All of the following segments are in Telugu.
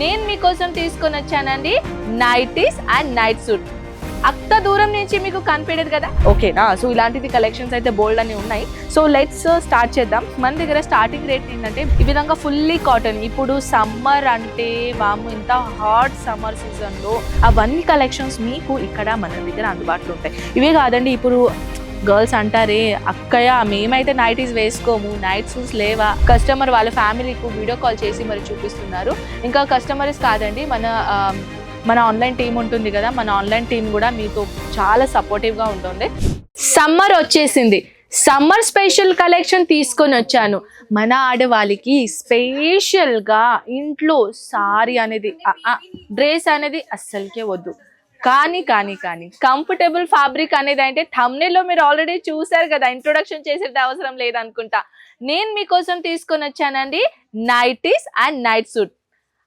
నేను మీకోసం తీసుకొని వచ్చానండి నైటీస్ అండ్ నైట్ సూట్. అంత దూరం నుంచి మీకు కనిపించదు కదా? ఓకేనా సో ఇలాంటిది కలెక్షన్స్ అయితే బోల్డ్ అని ఉన్నాయి. సో లెట్స్ స్టార్ట్ చేద్దాం. మన దగ్గర స్టార్టింగ్ రేట్ ఏంటంటే ఈ విధంగా ఫుల్లీ కాటన్ ఇప్పుడు సమ్మర్ అంటే వాము ఇంత హాట్ సమ్మర్ సీజన్లో అవన్నీ కలెక్షన్స్ మీకు ఇక్కడ మన దగ్గర అందుబాటులో ఉంటాయి. ఇవే కాదండి ఇప్పుడు గర్ల్స్ అంటారే అక్కయ్య మేమైతే నైటీస్ వేసుకోము నైట్ షూస్ లేవా? కస్టమర్ వాళ్ళ ఫ్యామిలీకి వీడియో కాల్ చేసి మరి చూపిస్తున్నారు. ఇంకా కస్టమర్స్ కాదండి మన మన ఆన్లైన్ టీం ఉంటుంది కదా మన ఆన్లైన్ టీం కూడా మీతో చాలా సపోర్టివ్గా ఉంటుంది. సమ్మర్ వచ్చేసింది. సమ్మర్ స్పెషల్ కలెక్షన్ తీసుకొని వచ్చాను. మన ఆడవాళ్ళకి స్పెషల్గా ఇంట్లో సారీ అనేది డ్రెస్ అనేది అస్సలకే వద్దు. కానీ కానీ కానీ. కంఫర్టబుల్ ఫ్యాబ్రిక్ అనేది అంటే thumbnail లో మీరు ఆల్రెడీ చూసారు కదా ఇంట్రొడక్షన్ చేసేది అవసరం లేదనుకుంటా. నేను మీకోసం తీసుకొని వచ్చానండి నైటీస్ అండ్ నైట్ సూట్.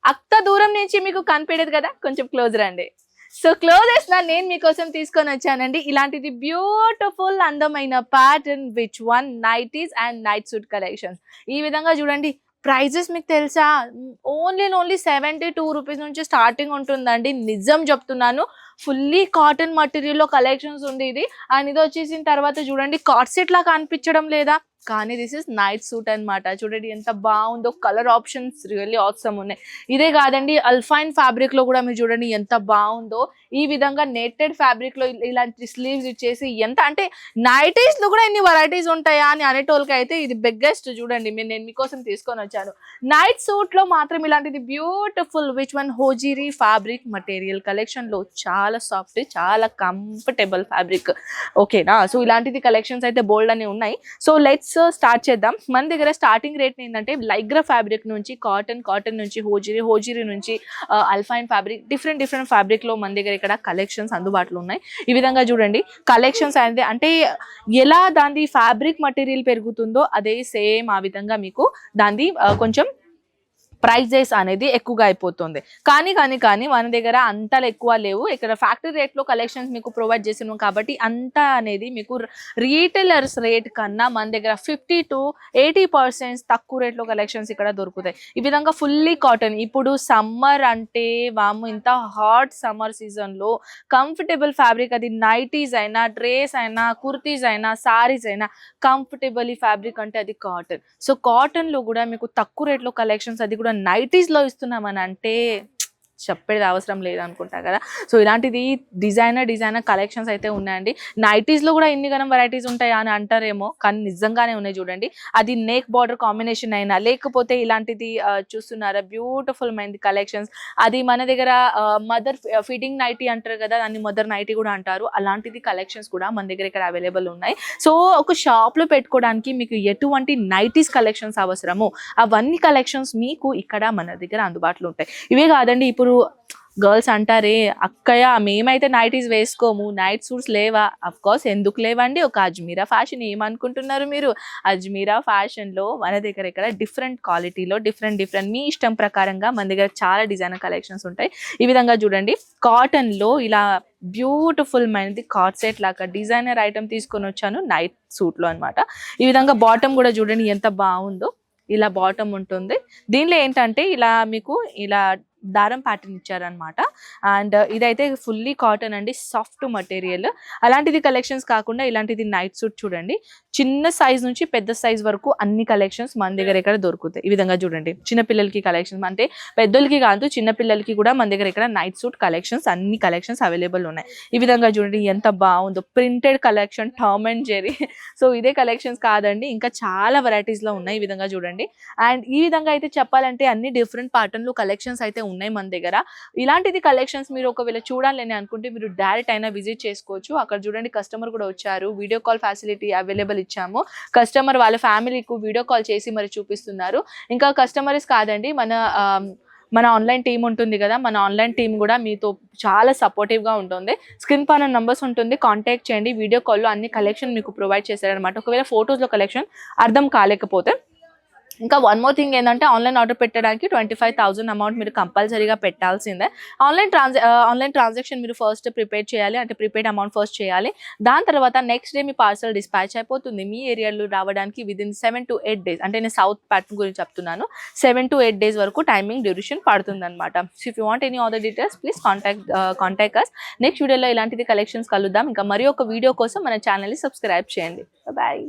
అంత దూరం నుంచి మీకు కనిపించదు కదా కొంచెం క్లోజ్ రండి. సో క్లోజెస్ నా నేను మీకోసం తీసుకొని వచ్చానండి. ఇలాంటిది బ్యూటిఫుల్ అందమైన pattern which one nighties and night suit collections ఈ విధంగా చూడండి ప్రైజెస్ మీకు తెలుసా? Only only seventy two rupees నుంచి స్టార్టింగ్ ఉంటుందండి. నిజం చెప్తున్నాను. ఫుల్లీ కాటన్ మటీరియల్లో కలెక్షన్స్ ఉంది ఇది. అండ్ ఇది వచ్చేసిన తర్వాత చూడండి కార్సెట్ లా కనిపించడం లేదా? కానీ దిస్ ఇస్ నైట్ సూట్ అన్నమాట. చూడండి ఎంత బాగుందో కలర్ ఆప్షన్స్ రియల్లీ ఆసమ్ ఉన్నాయి. ఇదే కాదండి అల్ఫైన్ ఫ్యాబ్రిక్లో కూడా మీరు చూడండి ఎంత బాగుందో. ఈ విధంగా నెట్టెడ్ ఫ్యాబ్రిక్లో ఇలాంటి స్లీవ్స్ ఇచ్చేసి ఎంత అంటే నైటీస్లో కూడా ఎన్ని వెరైటీస్ ఉంటాయా అని అనేటోళ్ళకి అయితే ఇది బిగ్గెస్ట్ చూడండి. మీరు నేను మీకోసం తీసుకొని వచ్చాను. నైట్ సూట్లో మాత్రం ఇలాంటిది beautiful which one hosiery fabric material కలెక్షన్లో చాలా సాఫ్ట్ చాలా కంఫర్టబుల్ ఫ్యాబ్రిక్ ఓకేనా సో ఇలాంటిది కలెక్షన్స్ అయితే బోల్డ్ అని ఉన్నాయి. సో లెట్స్ స్టార్ట్ చేద్దాం. మన దగ్గర స్టార్టింగ్ రేట్ ఏంటంటే లైగ్రా ఫ్యాబ్రిక్ నుంచి కాటన్ కాటన్ నుంచి హోజిరి హోజీరీ నుంచి అల్ఫైన్ ఫ్యాబ్రిక్ డిఫరెంట్ డిఫరెంట్ ఫ్యాబ్రిక్లో మన దగ్గర ఇక్కడ కలెక్షన్స్ అందుబాటులో ఉన్నాయి. ఈ విధంగా చూడండి. కలెక్షన్స్ అనేది అంటే ఎలా దాని ఫ్యాబ్రిక్ మటీరియల్ పెరుగుతుందో అదే సేమ్ ఆ విధంగా మీకు దాని uh, కొంచెం ప్రైజెస్ అనేది ఎక్కువగా అయిపోతుంది. కానీ కానీ కానీ మన దగ్గర అంతలు ఎక్కువ లేవు. ఇక్కడ ఫ్యాక్టరీ రేట్లో కలెక్షన్స్ మీకు ప్రొవైడ్ చేసినాం కాబట్టి అంత అనేది మీకు రీటైలర్స్ రేట్ కన్నా మన దగ్గర ఫిఫ్టీ టు ఎయిటీ పర్సెంట్ తక్కువ రేట్లో కలెక్షన్స్ ఇక్కడ దొరుకుతాయి. ఈ విధంగా ఫుల్లీ కాటన్. ఇప్పుడు సమ్మర్ అంటే వాము ఇంత హాట్ సమ్మర్ సీజన్లో కంఫర్టబుల్ ఫ్యాబ్రిక్ అది నైటీస్ అయినా డ్రెస్ అయినా కుర్తీస్ అయినా సారీస్ అయినా కంఫర్టబుల్ ఈ ఫ్యాబ్రిక్ అంటే అది కాటన్. సో కాటన్లో కూడా మీకు తక్కువ రేట్లో కలెక్షన్స్ అది కూడా నైటీస్లో ఇస్తున్నామని అంటే చెప్పేది అవసరం లేదనుకుంటా కదా. సో ఇలాంటిది డిజైనర్ డిజైనర్ కలెక్షన్స్ అయితే ఉన్నాయండి. నైటీస్లో కూడా ఇన్ని గనం వెరైటీస్ ఉంటాయా అని అంటారేమో కానీ నిజంగానే ఉన్నాయి చూడండి. అది నేక్ బార్డర్ కాంబినేషన్ అయినా లేకపోతే ఇలాంటిది చూస్తున్నారా? బ్యూటిఫుల్ మైంది కలెక్షన్స్ అది మన దగ్గర మదర్ ఫిడింగ్ నైటీ అంటారు కదా దాన్ని మదర్ నైటీ కూడా అంటారు. అలాంటిది కలెక్షన్స్ కూడా మన దగ్గర ఇక్కడ అవైలబుల్ ఉన్నాయి. సో ఒక షాప్లో పెట్టుకోవడానికి మీకు ఎటువంటి నైటీస్ కలెక్షన్స్ అవసరము? అవన్నీ కలెక్షన్స్ మీకు ఇక్కడ మన దగ్గర అందుబాటులో ఉంటాయి. ఇవే కాదండి ఇప్పుడు గర్ల్స్ అంటారే అక్కయ్య మేమైతే నైటీస్ వేసుకోము నైట్ సూట్స్ లేవా? అఫ్ కోర్స్ ఎందుకు లేవండి? ఒక అజ్మీరా ఫ్యాషన్ ఏమనుకుంటున్నారు మీరు? అజ్మీరా ఫ్యాషన్లో మన దగ్గర ఇక్కడ డిఫరెంట్ క్వాలిటీలో డిఫరెంట్ డిఫరెంట్ మీ ఇష్టం ప్రకారంగా మన దగ్గర చాలా డిజైనర్ కలెక్షన్స్ ఉంటాయి. ఈ విధంగా చూడండి కాటన్లో ఇలా బ్యూటిఫుల్ మైనది కార్డ్ సెట్ లాగా డిజైనర్ ఐటమ్ తీసుకొని వచ్చాను నైట్ సూట్లో అన్నమాట. ఈ విధంగా బాటమ్ కూడా చూడండి ఎంత బాగుందో ఇలా బాటమ్ ఉంటుంది. దీనిలో ఏంటంటే ఇలా మీకు ఇలా దారం ప్యాటర్న్ ఇచ్చారనమాట అండ్ uh, ఇదైతే ఫుల్లీ కాటన్ అండి సాఫ్ట్ మటీరియల్ అలాంటిది కలెక్షన్స్ కాకుండా ఇలాంటిది నైట్ సూట్ చూడండి. చిన్న సైజ్ నుంచి పెద్ద సైజ్ వరకు అన్ని కలెక్షన్స్ మన దగ్గర ఇక్కడ దొరుకుతాయి. ఈ విధంగా చూడండి. చిన్న పిల్లలకి కలెక్షన్స్ అంటే పెద్దోళ్ళకి కాదు చిన్న పిల్లలకి కూడా మన దగ్గర ఇక్కడ నైట్ సూట్ కలెక్షన్స్ అన్ని కలెక్షన్స్ అవైలబుల్ ఉన్నాయి. ఈ విధంగా చూడండి ఎంత బాగుందో. Printed collection Tom and Jerry so ఇదే కలెక్షన్స్ కాదండి ఇంకా చాలా వెరైటీస్లో లో ఉన్నాయి ఈ విధంగా చూడండి. అండ్ ఈ విధంగా అయితే చెప్పాలంటే అన్ని డిఫరెంట్ ప్యాటర్న్లు కలెక్షన్స్ అయితే ఉన్నాయి మన దగ్గర. ఇలాంటిది కలెక్షన్స్ మీరు ఒకవేళ చూడాలని అనుకుంటే మీరు డైరెక్ట్ అయినా విజిట్ చేసుకోవచ్చు. అక్కడ చూడండి కస్టమర్ కూడా వచ్చారు. వీడియో కాల్ ఫెసిలిటీ అవైలబుల్ ఇచ్చాము. కస్టమర్ వాళ్ళ ఫ్యామిలీకి వీడియో కాల్ చేసి మరి చూపిస్తున్నారు. ఇంకా కస్టమర్స్ కాదండి మన మన ఆన్లైన్ టీం ఉంటుంది కదా మన ఆన్లైన్ టీం కూడా మీతో చాలా సపోర్టివ్గా ఉంటుంది. స్క్రీన్ పైన నంబర్స్ ఉంటుంది కాంటాక్ట్ చేయండి. వీడియో కాల్లో అన్ని కలెక్షన్ మీకు ప్రొవైడ్ చేశారనమాట ఒకవేళ ఫొటోస్లో కలెక్షన్ అర్థం కాలేకపోతే ఇంకా వన్ మోర్ థింగ్ ఏంటంటే ఆన్లైన్ ఆర్డర్ పెట్టడానికి ట్వంటీ ఫైవ్ థౌసండ్ అమౌంట్ మీరు కంపల్సరీగా పెట్టాల్సిందే. ఆన్లైన్ ట్రాన్స్ ఆన్లైన్ ట్రాన్సాక్షన్ మీరు ఫస్ట్ ప్రిపేర్ చేయాలి అంటే ప్రిపేడ్ అమౌంట్ ఫస్ట్ చేయాలి. దాని తర్వాత నెక్స్ట్ డే మీ పార్సల్ డిస్పాచ్ అయిపోతుంది. మీ ఏరియాలో రావడానికి within seven to eight days అంటే నేను సౌత్ ప్యాటర్న్ గురించి చెప్తున్నాను. సెవెన్ టు ఎయిట్ డేస్ వరకు టైమింగ్ డ్యూరేషన్ పడుతుంది అనమాట so if you want any other details please contact contact us next వీడియోలో ఇలాంటిది కలెక్షన్స్ కలుద్దాం. ఇంకా మరి ఒక వీడియో కోసం మన ఛానల్ని సబ్స్క్రైబ్ చేయండి. బాయ్